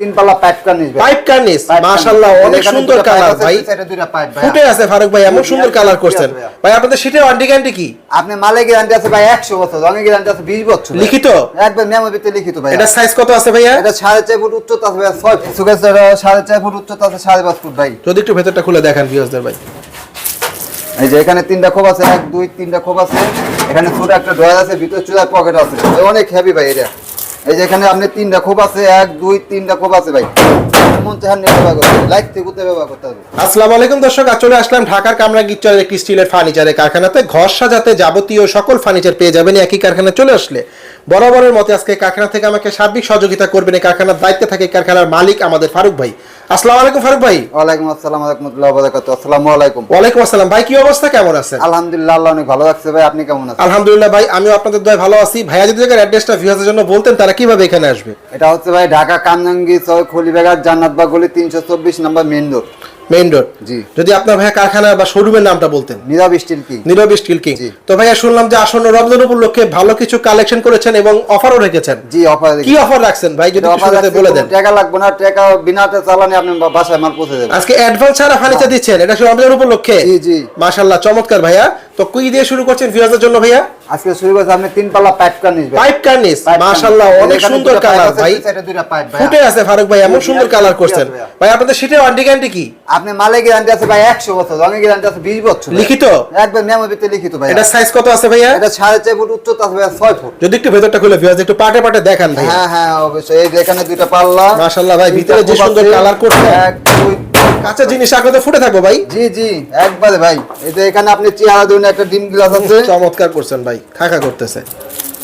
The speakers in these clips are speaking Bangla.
তিন পাল্লা পাইপ কার্নিশ পাইপ কার্নিস মাশাআল্লাহ অনেক এখানে সুন্দর কালার ভাই। দুই সাইডে দুইটা পাইপ ভাই। ফুটে আছে ফারুক ভাই এমন সুন্দর কালার করছেন। ভাই আপনাদের সেটা ওয়ারেন্টি গ্যারান্টি কি? আপনি মালে গ্যারান্টি আছে ভাই একশো বছর। রঙের গ্যারান্টি আছে বিশ বছর। লিখিত? একবার মেমোর ভিতরে লিখিত ভাই। এটা সাইজ কত আছে ভাইয়া? এটা সাড়ে চার ফুট উচ্চতা আছে ভাই ছয় ফুট। সুগেশ সাড়ে ফুট উচ্চতা আছে সাড়ে পাঁচ ফুট ভাই। যদি একটু ভেতরটা খুলে দেখান ভাই। এই যে এখানে তিনটা খোপ আছে এক দুই তিনটা খোপ আছে। এখানে ছোট একটা ড্রয়ার আছে ভিতরে চুলার পকেট আছে। অনেক হেভি ভাই এটা। এই যে এখানে আপনি তিনটা খোপ আছে এক দুই তিনটা খোপ আছে ভাই। মন চাহান নিয়ে ব্যবহার করতে হবে। লাইট ব্যবহার করতে হবে। আসসালামু আলাইকুম দর্শক আজ চলে আসলাম ঢাকার একটি স্টিলের ফার্নিচারের কারখানাতে। ঘর সাজাতে যাবতীয় সকল ফার্নিচার পেয়ে যাবেন একই কারখানায় চলে আসলে। বরাবরের মতে আজকে কারখানা থেকে আমাকে সার্বিক সহযোগিতা করবেন এই কারখানার দায়িত্বে থাকে কারখানার মালিক আমাদের ফারুক ভাই। আসসালামু আলাইকুম ফারুক ভাই। ওয়ালাইকুম আসসালাম রহমতুল্লাহ বারাকাতু আসসালামু আলাইকুম। ওয়ালাইকুম আসসালাম। ভাই কি অবস্থা? কেমন আছেন? আলহামদুলিল্লাহ আল্লাহ অনেক ভালো লাগছে ভাই আপনি কেমন আছেন? আলহামদুলিল্লাহ ভাই আমিও আপনাদের দয় ভালো আছি। ভাইয়া যদি জায়গার অ্যাড্রেসটা ভিউয়ারদের জন্য বলতেন তারা কীভাবে এখানে আসবে? এটা হচ্ছে ভাই ঢাকা খলিবাগার জান্নাতবাগ গলি তিনশো চব্বিশ number main road main road জি। যদি আপনার ভাইয়া কারখানা বা শোরুমের নামটা বলতেন। নীরব স্টিল কি। Nirab steel king. তো ভাইয়া শুনলাম যে আসন্ন রমজান উপলক্ষে ভালো কিছু কালেকশন করেছেন এবং অফারও রেখেছেন। জি অফার কি অফার রাখছেন ভাই? যদি শুরুতে বলে দেন। টাকা লাগবে না টাকা বিনাতে চালানে আপনি বাসায় মাল পৌঁছে দেবেন। আজকে অ্যাডভান্স ছাড়া ফার্নিচার দিচ্ছেন। এটা শুধু রমজান উপলক্ষে? জি, জি। মাশাআল্লাহ চমৎকার ভাইয়া। তো কুই দিয়ে শুরু করছেন ভিউয়ারদের জন্য ভাইয়া? আজকে শুরু করছে আপনি তিন পাল্লা পাইপ কার্নিশ ভাই পাইপ কার্নিস মাশাআল্লাহ অনেক সুন্দর কালার ভাই। সাইডে দুইটা পাইপ ভাই। ফুটে আছে ফারুক ভাই এমন সুন্দর কালার করছেন। ভাই আপনাদের সেটা ওয়ারেন্টি গ্যারান্টি কি? আপনি মালে গ্যারান্টি আছে ভাই একশো বছর রঙের গ্যারান্টি আছে বিশ বছর। লিখিত? একবার মেমোর ভিতরে লিখিত ভাই এটা সাইজ কত আছে ভাইয়া? এটা সাড়ে চার ফুট উচ্চতা আছে ভাই ছয় ফুট। যদি একটু ভেতরটা খুলে ভিউয়ারদের একটু পাটে পাটে দেখান ভাই হ্যাঁ হ্যাঁ অবশ্যই। এই যে এখানে দুইটা পাল্লা মাশাআল্লাহ ভাই, ভিতরে যে সুন্দর কালার করছে। এক দুই কাঁচা জিনিস ফুটে থাকব ভাই। জি জি একবারে ভাই। এই যে এখানে আপনি চেহারা ধরুন একটা ডিম গ্লাস আছে। চমৎকার করছেন ভাই খাখা করতেছে।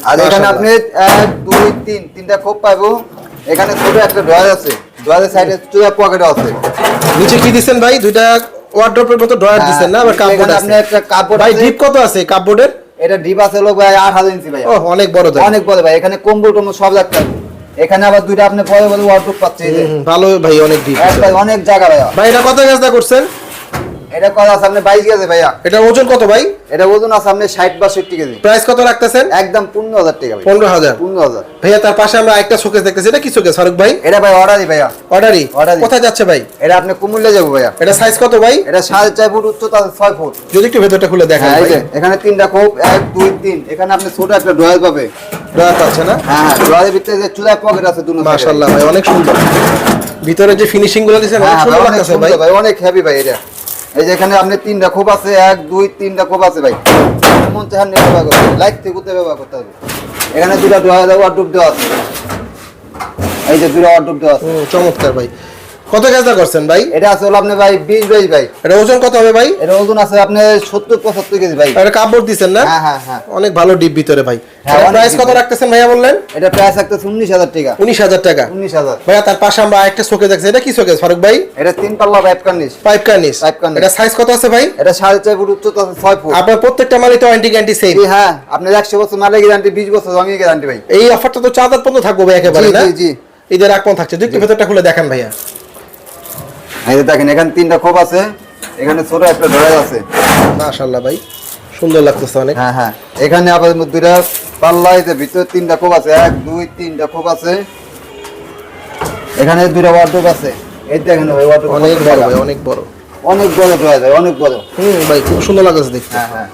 আর এখানে আপনি এক দুই তিন তিনটা খোপ পাবো এখানে ছোট একটা ড্রয়ার আছে। ড্রয়ারের সাইডে চুয়া পকেট আছে। নিচে কি দিছেন ভাই? দুইটা ওয়ার্ড্রপের মতো ড্রয়ার দিছেন না? আবার কাপবোর্ড হ্যাঁ, আছে। আপনি একটা কাপড় ভাই ডিপ কত আছে কাপবোর্ডের এটা ডিপ আছে হলো ভাই আট হাজার ইঞ্চি ভাই। ও অনেক বড় অনেক বড় ভাই এখানে কম্বল টম্বল সব রাখতে হবে এখানে আবার দুইটা আপনি পরে বলে ওয়ার্ডরোব পাচ্ছে ভালো ভাই অনেক অনেক জায়গা ভাই ভাই এটা কত গাছটা করছেন? এটা কত আছে আপনি বাইশ গেছে ভাইয়া। এটা ওজন কত ভাই? এটা ওজন আছে আপনি ষাট বাষট্টি কেজি। প্রাইস কত রাখতেছেন? একদম পনেরো হাজার টাকা ভাই পনেরো হাজার। পনেরো হাজার। ভাইয়া তার পাশে আমরা একটা শোকেস দেখতেছি। এটা কি শোকেস ফারুক ভাই? এটা ভাই অর্ডারই ভাইয়া। অর্ডারই। কোথায় যাচ্ছে ভাই? এটা আপনি কুমিল্লা যাব ভাইয়া। এটা সাইজ কত ভাই? এটা সাড়ে চার ফুট উচ্চতা আছে ছয় ফুট। যদি একটু ভেতরটা খুলে দেখান হ্যাঁ এই ভাই। যে এখানে তিনটা কোপ এক দুই তিন। এখানে আপনি ছোট একটা ড্রয়ার পাবে। ড্রয়ার পাচ্ছে না? হ্যাঁ হ্যাঁ ড্রয়ারের ভিতরে যে চুলার পকেট আছে দুটো মাশাআল্লাহ ভাই অনেক সুন্দর। ভিতরে যে ফিনিশিংগুলো দিয়েছেন হ্যাঁ অনেক সুন্দর ভাই, লাগতেছে ভাই। ভাই অনেক হেভি ভাই এটা। এই যে এখানে আপনি তিনটা খোপ আছে, এক, দুই, তিনটা খোপ আছে ভাই। মন চেহার নিয়ে ব্যবহার করতে লাইট থেকে ব্যবহার করতে হবে। এখানে দুটা ড্রয়ার ডুব দেওয়া আছে। এই যে দুটা ডুব দেওয়া আছে। চমৎকার ভাই। কত গাছটা করছেন ভাই? এটা আছে হলো আপনি ভাই বিশ বাইশ ভাই। এটা ওজন কত হবে ভাই? এটা ওজন আছে আপনি সত্তর পঁচাত্তর কেজি ভাই। এটা কাপড় দিছেন না? হ্যাঁ হ্যাঁ হ্যাঁ। অনেক ভালো ডিপ ভিতরে ভাই। হ্যাঁ, প্রাইস কত রাখতেছেন ভাইয়া বললেন? এটা প্রাইস একটা উনিশ হাজার টাকা। উনিশ হাজার টাকা। উনিশ হাজার। ভাইয়া তার পাশে আমরা শোকেস দেখছি। এটা কি ফারুক ভাই? এটা তিন পাল্লা pipe cornice pipe cornice Pipe Cornice। এটা সাইজ কত আছে ভাই? এটা সাড়ে চার ফুট উচ্চতা আছে ছয় ফুট। আপনার প্রত্যেকটা মালই তো অ্যান্টি গ্যারান্টি সেম হ্যাঁ। আপনার একশো বছর মালের গ্যারান্টি বিশ বছর রঙের গ্যারান্টি ভাই। এই অফারটা তো চাঁদার পর্যন্ত থাকব ভাই একেবারে না? জি, জি। ঈদের আগ পর্যন্ত থাকছে। দুই একটু ভেতরটা খুলে দেখান ভাইয়া। এই দেখেন এখানে তিনটা খোপ আছে এখানে ছোট একটা আছে। মাশাআল্লাহ ভাই সুন্দর লাগতেছে অনেক। হ্যাঁ হ্যাঁ। এখানে আবার দুইটা যে ভিতরে তিনটা খোপ আছে এক দুই তিনটা খোপ আছে। এখানে দুইটা ওয়ার্ডরোব আছে। এই দেখেন ভাই ওয়ার্ডরোব অনেক বড় ভাই অনেক বড়। অনেক বড় ভাই অনেক বড়। হুম ভাই খুব সুন্দর লাগতেছে দেখতে। হ্যাঁ হ্যাঁ।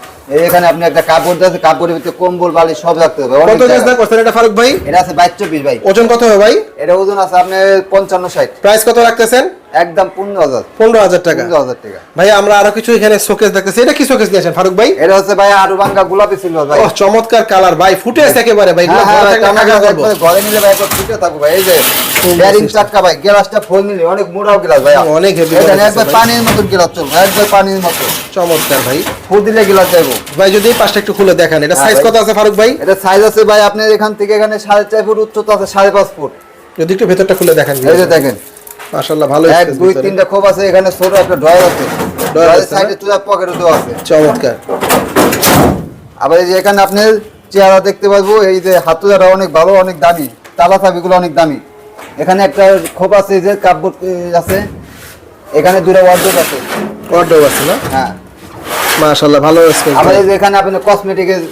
এখানে আপনি একটা কাপড় আছে কাপড়ের ভিতরে কম্বল বালি সব রাখতে হবে। কত গাছ জায়গা। করছেন এটা ফারুক ভাই? এটা আছে বাইশ চব্বিশ ভাই। ওজন কত হবে ভাই? এটা ওজন আছে আপনি পঞ্চান্ন ষাট। প্রাইস কত রাখতেছেন? একদম পনেরো হাজার। পনেরো হাজার টাকা। পনেরো হাজার টাকা। ভাই আমরা আরও কিছু এখানে শোকেস দেখতেছি। এটা কি শোকেস নিয়েছেন ফারুক ভাই? এটা হচ্ছে ভাই আরু গোলাপি সিলভার ভাই। ও চমৎকার কালার ভাই। ফুটে আছে একেবারে ভাই হ্যাঁ, হ্যাঁ, ঘরে নিলে ভাই ফুটে থাকব ভাই এই যে ব্যারিং। ভাই গ্লাসটা অনেক মোটাও গ্লাস ভাই। অনেক একবার। পানির মতন গ্লাস চলবে একবার পানির মতো চমৎকার ভাই। ফুল দিলে গ্লাস ভাই যদি এই পাশটা একটু খুলে দেখান এটা হ্যাঁ, সাইজ। কত আছে ফারুক ভাই? এটা সাইজ আছে ভাই আপনার এখান থেকে এখানে সাড়ে চার ফুট উচ্চতা আছে সাড়ে পাঁচ ফুট। যদি একটু ভেতরটা খুলে দেখেন এই যে দেখেন। মাশাআল্লাহ ভালো এক দুই তিনটা খোপ আছে এখানে ছোট একটা ড্রয়ার আছে। ড্রয়ারের সাইডে চুলার পকেটে দেওয়া আছে। চমৎকার। আবার এই যে এখানে আপনি চেহারা দেখতে পারব এই যে হাতুয়ারা অনেক ভালো অনেক দামি। তালা চাবিগুলো অনেক দামি। এখানে একটা খোপ আছে যে কাপড় আছে। এখানে দুটো ওয়ার্ডরোব আছে। অর্ডার আছে না? হ্যাঁ। মাশাআল্লাহ ভালো এই যে এখানে আপনি কসমেটিকের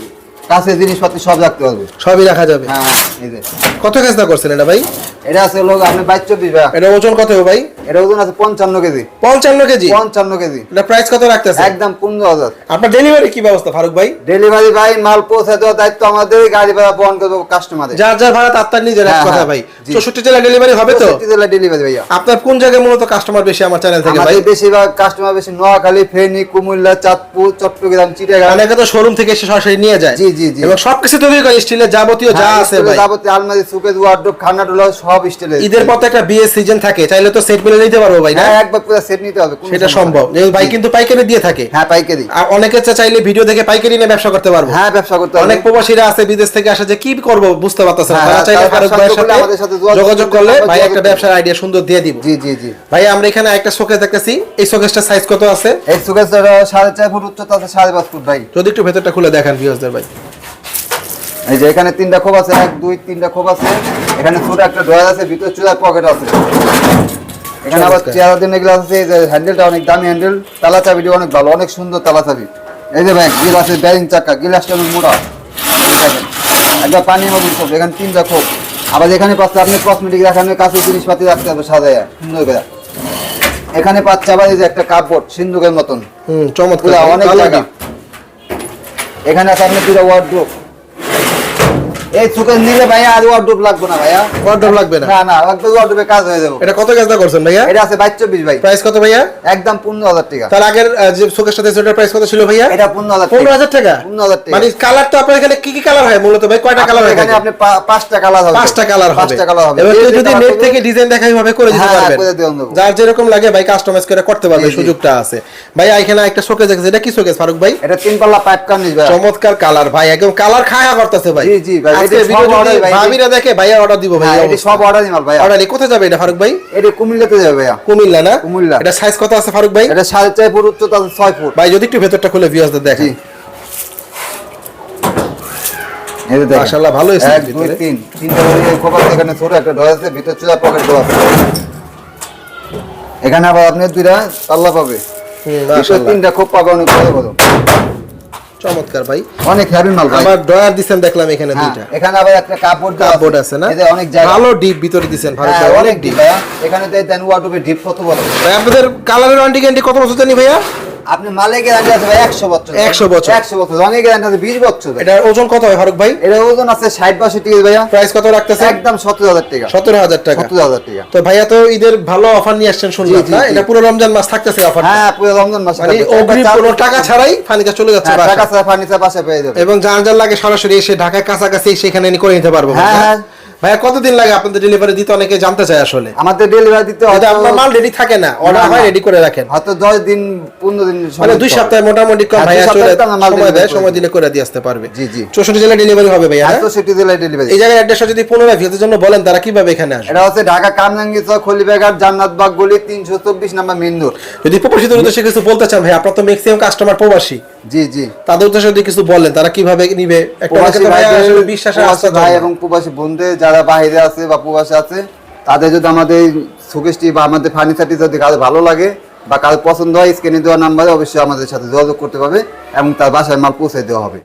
কাছে জিনিসপত্র সব রাখতে পারবে সবই রাখা যাবে? হ্যাঁ এই যে। কত কেজটা করছেন এটা ভাই? এটা আছে লোক আপনি বাইশ চব্বিশ এটা ওজন কত হবে ভাই? এটা ওজন আছে পঞ্চান্ন কেজি। পঞ্চান্ন কেজি? পঞ্চান্ন কেজি। এটা প্রাইস কত রাখতেছে? একদম পনেরো হাজার। আপনার ডেলিভারি কি ব্যবস্থা ফারুক ভাই? ডেলিভারি ভাই মাল পৌঁছে দেওয়ার দায়িত্ব আমাদের গাড়ি ভাড়া বহন করব যার যার ভাড়া তার তার নিজের হ্যাঁ, কথা হ্যাঁ, ভাই। চৌষট্টি জেলা ডেলিভারি হবে তো? ডেলিভারি ভাইয়া। আপনার কোন জায়গায় মূলত কাস্টমার বেশি আমার চ্যানেল থেকে ভাই? বেশিরভাগ কাস্টমার বেশি নোয়াখালী ফেনী কুমিল্লা চাঁদপুর চট্টগ্রাম চিটাগাং অনেকে তো শোরুম থেকে এসে সরাসরি নিয়ে যায়। জি, জি, জি। এবং সবকিছু তৈরি করে স্টিলের যাবতীয় যা হ্যাঁ, আছে ভাই। যাবতীয় আলমারি সুকেজ ওয়ার্ডরোব সব স্টিলের ঈদের পর একটা বিয়ে সিজন থাকে চাইলে তো সেট মিলে নিতে পারব ভাই না? হ্যাঁ একবার পুরো সেট নিতে হবে সেটা সম্ভব। ভাই কিন্তু পাইকারি দিয়ে থাকে। হ্যাঁ পাইকারি। আর অনেকে চাইলে ভিডিও দেখে পাইকারি নিয়ে ব্যবসা করতে পারব। হ্যাঁ ব্যবসা করতে অনেক প্রবাসীরা আছে বিদেশ থেকে আসে যে কি করব? বুঝতে পারতেছে না। হ্যাঁ, তারা চাইলে ফারুক ভাইয়ের সাথে আমাদের সাথে যোগাযোগ করলে ভাই একটা ব্যবসার আইডিয়া সুন্দর দিয়ে দিব। জি জি জি। ভাই আমরা এখানে একটা শোকেস দেখতেছি। এই শোকেসটার সাইজ কত আছে? এই সাড়ে চার ফুট উচ্চতা আছে সাড়ে পাঁচ ফুট ভাই। যদি একটু ভেতরটা খুলে দেখান ভিউয়ার্সদের ভাই। এই যে এখানে তিনটা খোপ আছে এক দুই তিনটা খোপ আছে। এখানে ছোট একটা ড্রয়ার আছে ভিতরে চুলার পকেট আছে। এখানে আবার। চেয়ার দিনে গ্লাস আছে হ্যান্ডেলটা অনেক দামি হ্যান্ডেল তালা চাবিটি অনেক ভালো অনেক সুন্দর তালা চাবি এই যে ভাই গিল আছে ব্যারিং চাকা গিলাসটা অনেক মোটা? দেখেন একবার পানির মতন সব এখানে তিনটা খোপ। আবার এখানে পাচ্ছে আপনি কসমেটিক রাখানোর কাছে জিনিসপাতি রাখতে হবে সাজায় সুন্দর করে। এখানে পাচ্ছে আবার এই যে একটা কাপড় সিন্ধুকের মতন। হুম চমৎকার। অনেক জায়গা এখানে আছে আপনি দুটো ওয়ার্ড্রোপ এই চোখে নিলে ভাইয়া আর ওয়ার্ড্রোপ লাগবে না ভাইয়া। লাগবে না? না না একদম ওয়ার্ড্রোপে কাজ হয়ে যাবে। এটা কত গাছটা করছেন ভাইয়া? এটা আছে ভাই। প্রাইস কত ভাইয়া? একদম পনেরো হাজার টাকা। তার আগের যে শোকের সাথে সেটার প্রাইস কত ছিল ভাইয়া? এটা পনেরো হাজার পনেরো হাজার টাকা? পনেরো হাজার টাকা। মানে কালার তো আপনার এখানে কি কি কালার হয় মূলত ভাই? কয়টা কালার হয় এখানে? আপনি পাঁচটা কালার হবে। পাঁচটা কালার হবে। পাঁচটা কালার হবে। যদি নেট থেকে ডিজাইন দেখাই ভাবে করে দিতে হ্যাঁ, পারবেন। দেওয়া যাবে। যার যেরকম লাগে ভাই কাস্টমাইজ করে করতে পারবে। সুযোগটা আছে। ভাই এখানে একটা শোকেস দেখেছে এটা কি শোকেস ফারুক ভাই? এটা তিন পাল্লা পাইপ কার্নিশ ভাই। চমৎকার কালার ভাই একদম কালার খায়া করতেছে ভাই। জি, জি, ভাই, আজকে ভিডিও order যদি ভাই, ভাবিরা দেখে ভাইয়া অর্ডার দিব ভাই এটা সব অর্ডার মাল ভাইয়া। অর্ডার কোথায় যাবে এটা ফারুক ভাই? এটা কুমিল্লাতে যাবে ভাইয়া। কুমিল্লা না? কুমিল্লা। এটা সাইজ কত আছে ফারুক ভাই? এটা সাড়ে চার ফুট উচ্চতা ছয় ফুট। ভাই যদি একটু ভেতরটা খুলে ভিউয়ার্সদের দেখেন। জি। এই যে দেখেন। মাশাআল্লাহ, ভালো হয়েছে এক দুই তিন। তিনটা করে এই খোপ আছে, এখানে ছোট একটা ড্রয়ার আছে ভিতর চুলা পকেট দেওয়া আছে। এখানে আবার আপনি দুইটা পাল্লা পাবে। তিনটা খোপ পাবে অনেক বড়। চমৎকার ভাই। অনেক হেভি মাল ভাই। আবার ড্রয়ার দিবেন দেখলাম এখানে হ্যাঁ, দুইটা। এখানে আবার একটা কাপড় কাপড় আছে। না? এটা অনেক জায়গা ভালো ডিপ ভিতরে দিবেন হ্যাঁ, ভাই অনেক অনেক ডিপ এখানে দেন ওয়ার্ডরোবে ডিপ কত বড়? ভাই আপনাদের কালারের ওয়ারেন্টি গ্যারান্টি কত বছর জানি ভাইয়া? আপনি মালে গ্যারান্টি আছে ভাই 100 বছর 100 বছর। 100 বছর। রঙের গ্যারান্টি আছে 20 বছর এটার ওজন কত হয় ফারুক ভাই? এটা ওজন আছে 60 62 টাকা ভাইয়া। প্রাইস কত রাখতেছে একদম 70000 টাকা। সতেরো হাজার টাকা। 70000 টাকা। তো ভাইয়া তো ঈদের ভালো অফার নিয়ে আসছেন শুনলাম না? এটা পুরো রমজান মাস থাকতেছে অফার হ্যাঁ পুরো রমজান মাসে মানে থাকবে। অগ্রিম কোনো টাকা ছাড়াই ফার্নিচার চলে যাচ্ছে হ্যাঁ, টাকা ছাড়া ফার্নিচার বাসায় পেয়ে যাবে এবং যার যার লাগে সরাসরি এসে ঢাকায় কাছাকাছি সেখানে করে নিতে পারব। হ্যাঁ, ভাইয়া। কতদিন লাগে আপনাদের ডেলিভারি দিতে? অনেকে জানতে চায় আসলে। আমাদের ডেলিভারি দিতে হয়তো আপনার মাল রেডি থাকে না। অর্ডার হয় রেডি করে রাখেন। হয়তো 10 দিন 15 দিন মানে দুই সপ্তাহে মোটামুটি কম হ্যাঁ, ভাইয়া চলে সময় দেয় সময় দিলে করে দিয়ে আসতে পারবে। জি, জি। চৌষট্টি জেলায় ডেলিভারি হবে ভাইয়া হ্যাঁ, হ্যাঁ? তো সিটি জেলায় ডেলিভারি এই জায়গায় অ্যাড্রেসটা যদি পুনরায় ভিউদের জন্য বলেন তারা কীভাবে এখানে আসবে? এটা হচ্ছে ঢাকা কামরাঙ্গি চক খলিবাগার জান্নাতবাগ গলি 324 নাম্বার মেইন রোড যদি প্রবাসীদের উদ্দেশ্যে কিছু বলতে চান ভাই আপনার তো ম্যাক্সিমাম কাস্টমার প্রবাসী। জি জি। তাদের উদ্দেশ্যে যদি কিছু বলেন তারা কীভাবে নিবে? একটা বিশ্বাসে আস্থা ভাই এবং প্রবাসী বন্ধুদের যারা বাইরে আছে বা প্রবাসে আছে, তাদের যদি আমাদের সুকেশটি বা আমাদের ফার্নিচারটি যদি কারও ভালো লাগে বা কারও পছন্দ হয়, স্ক্রিনে দেওয়া নাম্বারে অবশ্যই আমাদের সাথে যোগাযোগ করতে পারবে এবং তার বাসায় মাল পৌঁছে দেওয়া হবে।